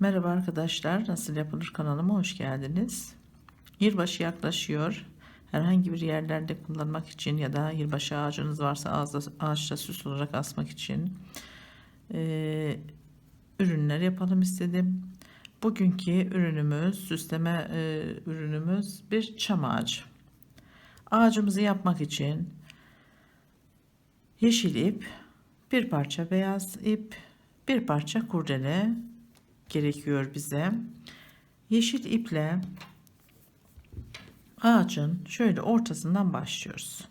Merhaba arkadaşlar, Nasıl Yapılır kanalıma hoş geldiniz. Yılbaşı yaklaşıyor. Herhangi bir yerlerde kullanmak için ya da yılbaşı ağacınız varsa ağaçta, ağaçta süs olarak asmak için e, ürünler yapalım istedim. Bugünkü ürünümüz, süsleme e, ürünümüz bir çam ağacı. Ağacımızı yapmak için yeşil ip, bir parça beyaz ip, bir parça kurdele gerekiyor bize. Yeşil iple ağacın şöyle ortasından başlıyoruz.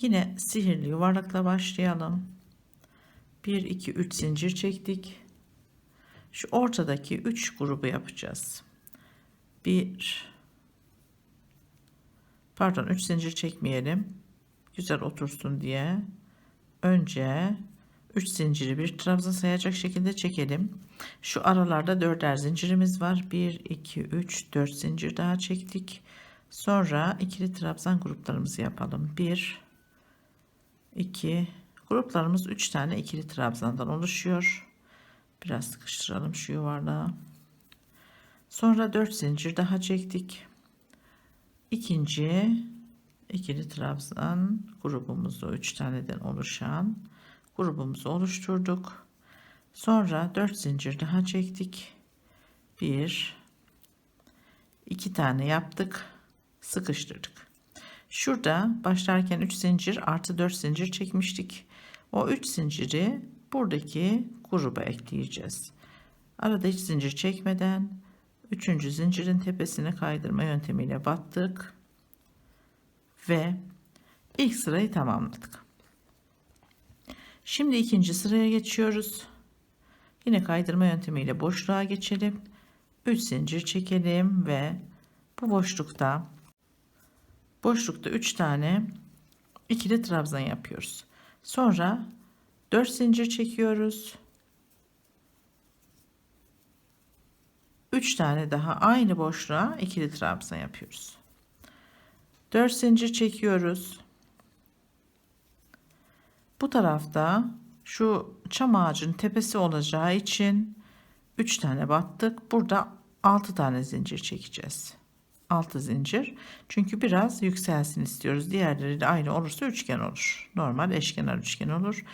Yine sihirli yuvarlakla başlayalım. 1 2 3 zincir çektik. Şu ortadaki 3 grubu yapacağız. 1 Pardon 3 zincir çekmeyelim. Güzel otursun diye. Önce 3 zinciri bir trabzan sayacak şekilde çekelim. Şu aralarda dörder zincirimiz var. 1, 2, 3, 4 zincir daha çektik. Sonra ikili trabzan gruplarımızı yapalım. 1, 2, gruplarımız 3 tane ikili trabzandan oluşuyor. Biraz sıkıştıralım şu yuvarlağı. Sonra 4 zincir daha çektik. İkinci ikili trabzan grubumuzu 3 taneden oluşan grubumuzu oluşturduk. Sonra 4 zincir daha çektik. 1 2 tane yaptık. Sıkıştırdık. Şurada başlarken 3 zincir artı 4 zincir çekmiştik. O 3 zinciri buradaki gruba ekleyeceğiz. Arada hiç zincir çekmeden 3. zincirin tepesine kaydırma yöntemiyle battık ve ilk sırayı tamamladık. Şimdi ikinci sıraya geçiyoruz. Yine kaydırma yöntemiyle boşluğa geçelim. 3 zincir çekelim ve bu boşlukta boşlukta 3 tane ikili trabzan yapıyoruz. Sonra 4 zincir çekiyoruz. 3 tane daha aynı boşluğa ikili trabzan yapıyoruz. 4 zincir çekiyoruz. Bu tarafta şu çam ağacın tepesi olacağı için 3 tane battık. Burada 6 tane zincir çekeceğiz. 6 zincir. Çünkü biraz yükselsin istiyoruz. Diğerleri de aynı olursa üçgen olur. Normal eşkenar üçgen olur.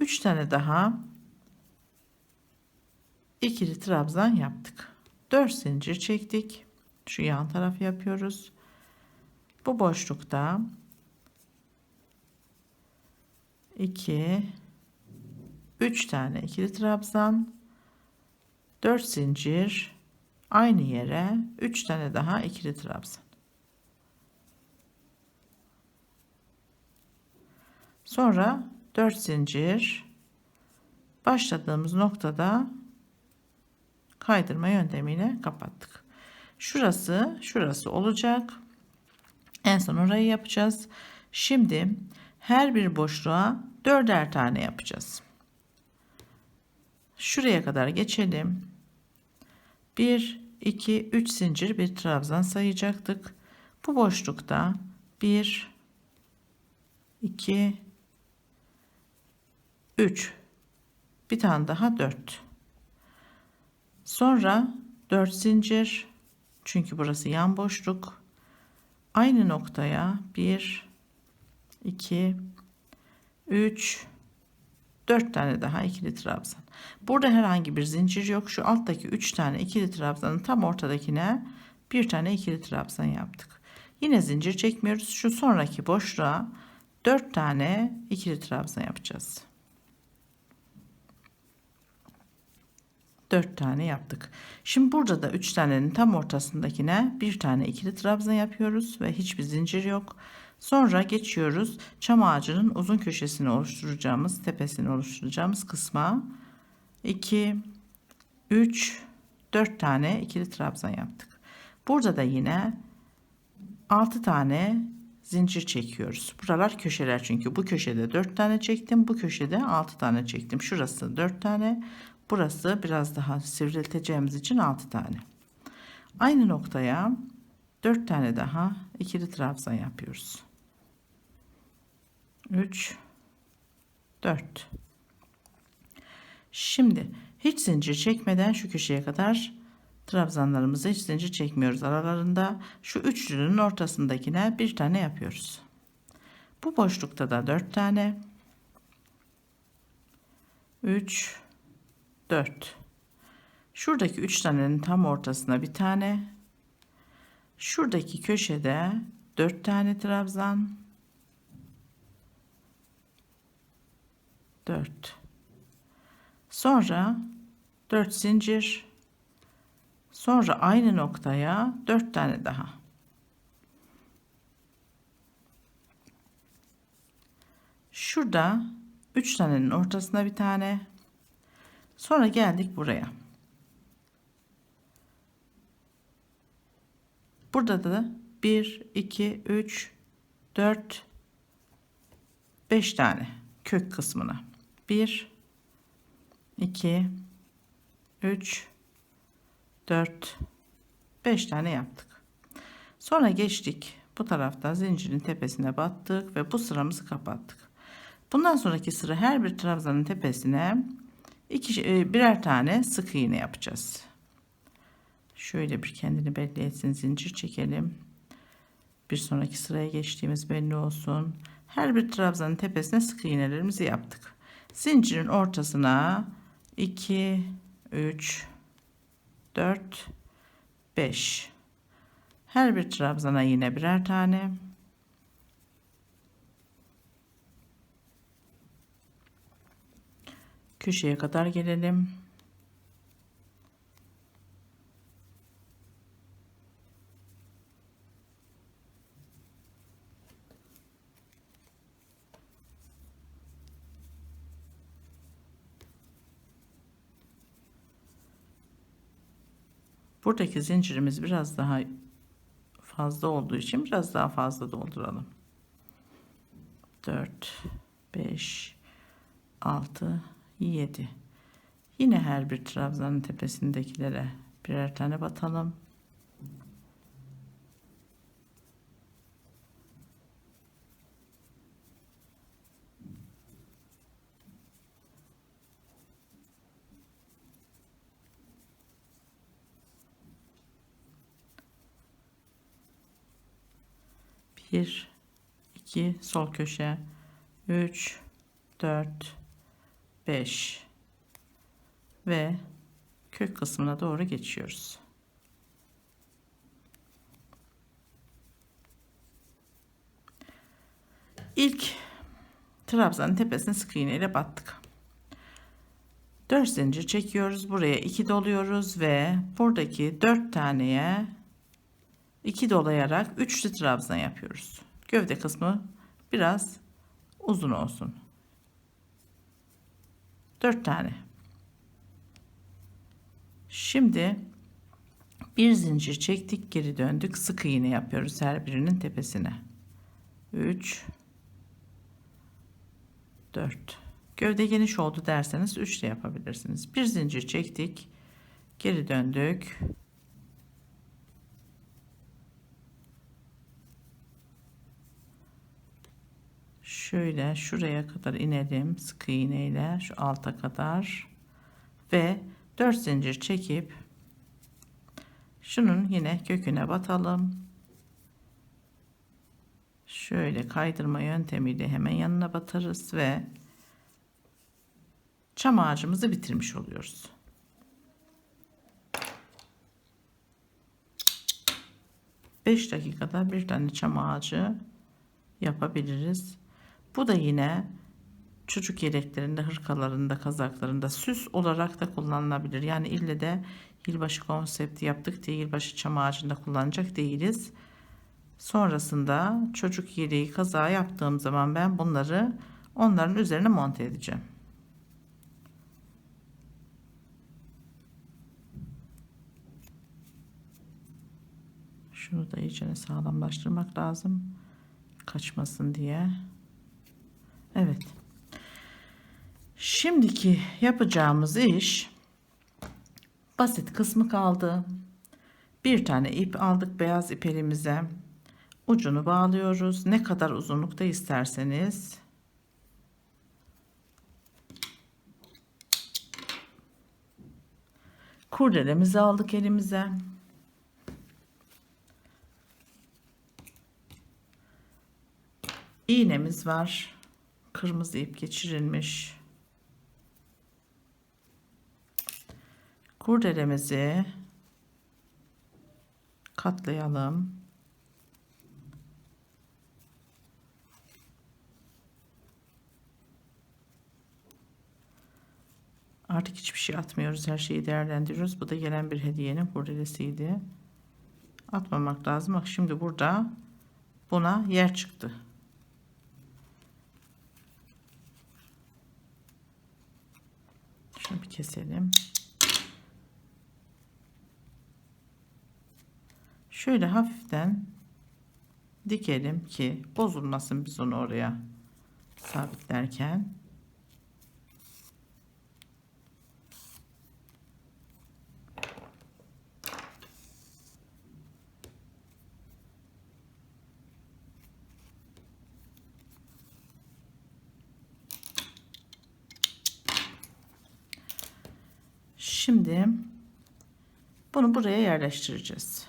3 tane daha ikili trabzan yaptık. 4 zincir çektik. Şu yan tarafı yapıyoruz. Bu boşlukta 2 3 tane ikili trabzan. 4 zincir. Aynı yere 3 tane daha ikili trabzan. Sonra 4 zincir. Başladığımız noktada kaydırma yöntemiyle kapattık. Şurası şurası olacak. En son orayı yapacağız. Şimdi her bir boşluğa dörder tane yapacağız. Şuraya kadar geçelim. 1, 2, 3 zincir bir trabzan sayacaktık. Bu boşlukta 1, 2, 3, bir tane daha 4. Sonra 4 zincir, çünkü burası yan boşluk. Aynı noktaya 1, 2 3 4 tane daha ikili trabzan. Burada herhangi bir zincir yok. Şu alttaki 3 tane ikili trabzanın tam ortadakine bir tane ikili trabzan yaptık. Yine zincir çekmiyoruz. Şu sonraki boşluğa 4 tane ikili trabzan yapacağız. 4 tane yaptık. Şimdi burada da 3 tanenin tam ortasındakine bir tane ikili trabzan yapıyoruz ve hiçbir zincir yok. Sonra geçiyoruz çam ağacının uzun köşesini oluşturacağımız tepesini oluşturacağımız kısma 2 3 4 tane ikili trabzan yaptık. Burada da yine 6 tane zincir çekiyoruz. Buralar köşeler çünkü bu köşede 4 tane çektim. Bu köşede 6 tane çektim. Şurası 4 tane. Burası biraz daha sivrilteceğimiz için 6 tane. Aynı noktaya 4 tane daha ikili trabzan yapıyoruz. 3 4 Şimdi Hiç zincir çekmeden şu köşeye kadar trabzanlarımızı hiç zincir çekmiyoruz aralarında. Şu üçlünün ortasındakine bir tane yapıyoruz. Bu boşlukta da dört tane. 3 4 Şuradaki üç tanenin tam ortasına bir tane. Şuradaki köşede dört tane trabzan. Dört. Sonra dört zincir. Sonra aynı noktaya dört tane daha. Şurada üç tanenin ortasına bir tane. Sonra geldik buraya. Burada da 1, 2, 3, 4, 5 tane kök kısmına. 1, 2, 3, 4, 5 tane yaptık. Sonra geçtik. Bu tarafta zincirin tepesine battık ve bu sıramızı kapattık. Bundan sonraki sıra her bir trabzanın tepesine iki, e, birer tane sık iğne yapacağız. Şöyle bir kendini belli etsin zincir çekelim. Bir sonraki sıraya geçtiğimiz belli olsun. Her bir trabzanın tepesine sık iğnelerimizi yaptık. Zincirin ortasına 2 3 4 5 her bir trabzana yine birer tane köşeye kadar gelelim Buradaki zincirimiz biraz daha fazla olduğu için biraz daha fazla dolduralım. 4 5 6 7 Yine her bir trabzanın tepesindekilere birer tane batalım. Bir, iki, sol köşe, üç, dört, beş ve kök kısmına doğru geçiyoruz. İlk trabzanın tepesine sık iğne ile battık. 4 zincir çekiyoruz. Buraya 2 doluyoruz ve buradaki 4 taneye 2 dolayarak üçlü trabzan yapıyoruz. Gövde kısmı biraz uzun olsun. 4 tane. Şimdi bir zincir çektik, geri döndük. Sık iğne yapıyoruz her birinin tepesine. 3 4 Gövde geniş oldu derseniz 3 de yapabilirsiniz. Bir zincir çektik. Geri döndük. Şöyle şuraya kadar inelim sık iğneyle şu alta kadar ve 4 zincir çekip şunun yine köküne batalım şöyle kaydırma yöntemiyle hemen yanına batarız ve çam ağacımızı bitirmiş oluyoruz. Beş dakikada bir tane çam ağacı yapabiliriz. Bu da yine çocuk yeleklerinde, hırkalarında, kazaklarında süs olarak da kullanılabilir. Yani ille de yılbaşı konsepti yaptık diye yılbaşı çam ağacında kullanacak değiliz. Sonrasında çocuk yeleği kazağı yaptığım zaman ben bunları onların üzerine monte edeceğim. Şunu da iyice sağlamlaştırmak lazım. Kaçmasın diye. Evet. Şimdiki yapacağımız iş basit kısmı kaldı. Bir tane ip aldık beyaz ip elimize. Ucunu bağlıyoruz. Ne kadar uzunlukta isterseniz. Kurdelemizi aldık elimize. İğnemiz var. Kırmızı ip geçirilmiş. Kurdelemizi katlayalım. Artık hiçbir şey atmıyoruz. Her şeyi değerlendiriyoruz. Bu da gelen bir hediyenin kurdelesiydi. Atmamak lazım. Bak şimdi burada buna yer çıktı. Şunu bir keselim. Şöyle hafiften dikelim ki bozulmasın biz onu oraya sabitlerken. Şimdi bunu buraya yerleştireceğiz.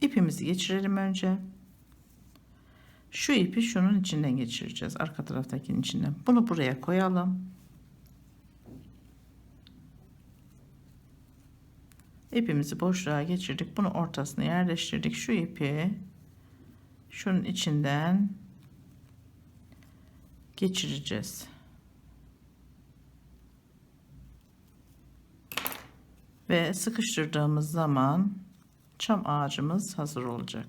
İpimizi geçirelim önce. Şu ipi şunun içinden geçireceğiz. Arka taraftakinin içinden. Bunu buraya koyalım. İpimizi boşluğa geçirdik. Bunu ortasına yerleştirdik. Şu ipi şunun içinden geçireceğiz. Ve sıkıştırdığımız zaman çam ağacımız hazır olacak.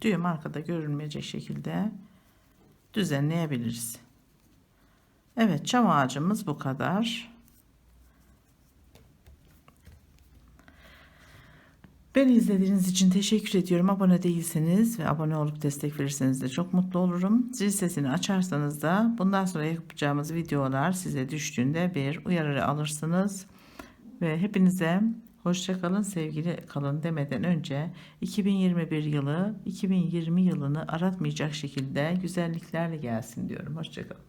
Düğüm arkada görünmeyecek şekilde düzenleyebiliriz. Evet çam ağacımız bu kadar. Beni izlediğiniz için teşekkür ediyorum. Abone değilseniz ve abone olup destek verirseniz de çok mutlu olurum. Zil sesini açarsanız da bundan sonra yapacağımız videolar size düştüğünde bir uyarı alırsınız. Ve hepinize hoşça kalın, sevgili kalın demeden önce 2021 yılı 2020 yılını aratmayacak şekilde güzelliklerle gelsin diyorum. Hoşça kalın.